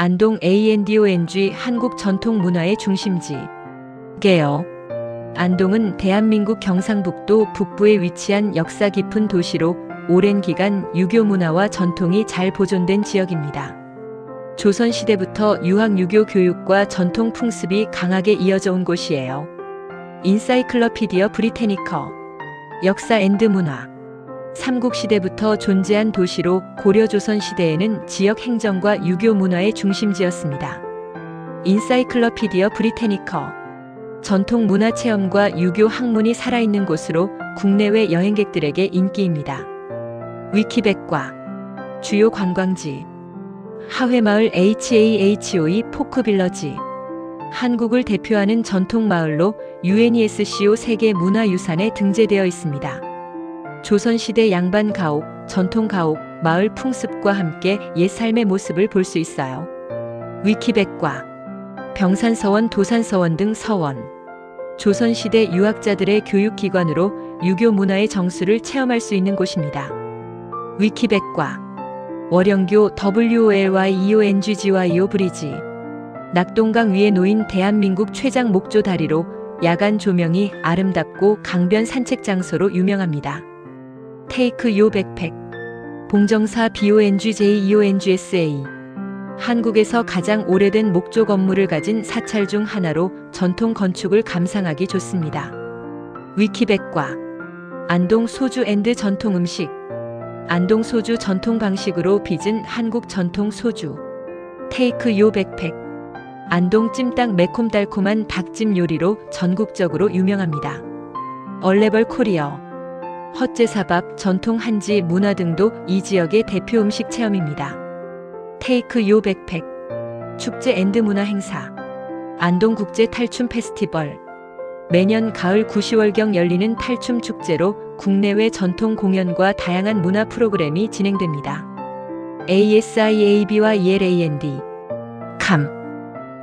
안동 ANDONG 한국 전통 문화의 중심지. 게요. 안동은 대한민국 경상북도 북부에 위치한 역사 깊은 도시로 오랜 기간 유교 문화와 전통이 잘 보존된 지역입니다. 조선시대부터 유학 유교 교육과 전통 풍습이 강하게 이어져 온 곳이에요. 인사이클러피디어 브리테니커 역사 앤드 문화 삼국시대부터 존재한 도시로 고려조선 시대에는 지역 행정과 유교 문화의 중심지였습니다. 인사이클러피디어 브리테니커 전통 문화 체험과 유교 학문이 살아있는 곳으로 국내외 여행객들에게 인기입니다. 위키백과 주요 관광지 하회마을 HAHOE 포크빌러지 한국을 대표하는 전통 마을로 UNESCO 세계 문화유산에 등재되어 있습니다. 조선시대 양반 가옥, 전통 가옥, 마을 풍습과 함께 옛 삶의 모습을 볼 수 있어요. 위키백과 병산서원, 도산서원 등 서원. 조선시대 유학자들의 교육기관으로 유교 문화의 정수를 체험할 수 있는 곳입니다. 위키백과 월영교 WOLYEONGGYO 브리지 낙동강 위에 놓인 대한민국 최장 목조 다리로 야간 조명이 아름답고 강변 산책 장소로 유명합니다. 테이크 요 백팩. 봉정사 BONGJEONGSA 한국에서 가장 오래된 목조 건물을 가진 사찰 중 하나로 전통 건축을 감상하기 좋습니다. 위키백과 안동 소주 앤드 전통 음식. 안동 소주 전통 방식으로 빚은 한국 전통 소주. 테이크 요 백팩. 안동 찜닭 매콤달콤한 닭찜 요리로 전국적으로 유명합니다. 얼레벌 코리어 헛제사밥, 전통 한지 문화 등도 이 지역의 대표 음식 체험입니다. 테이크 요 백팩. 축제 앤드 문화 행사. 안동 국제 탈춤 페스티벌. 매년 가을 9, 10월경 열리는 탈춤 축제로 국내외 전통 공연과 다양한 문화 프로그램이 진행됩니다. ASIAB와 ELAND 감.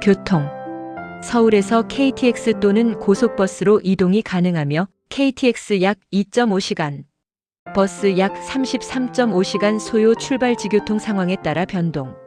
교통. 서울에서 KTX 또는 고속버스로 이동이 가능하며 KTX 약 2.5시간, 버스 약 33.5시간 소요 출발 지교통 상황에 따라 변동.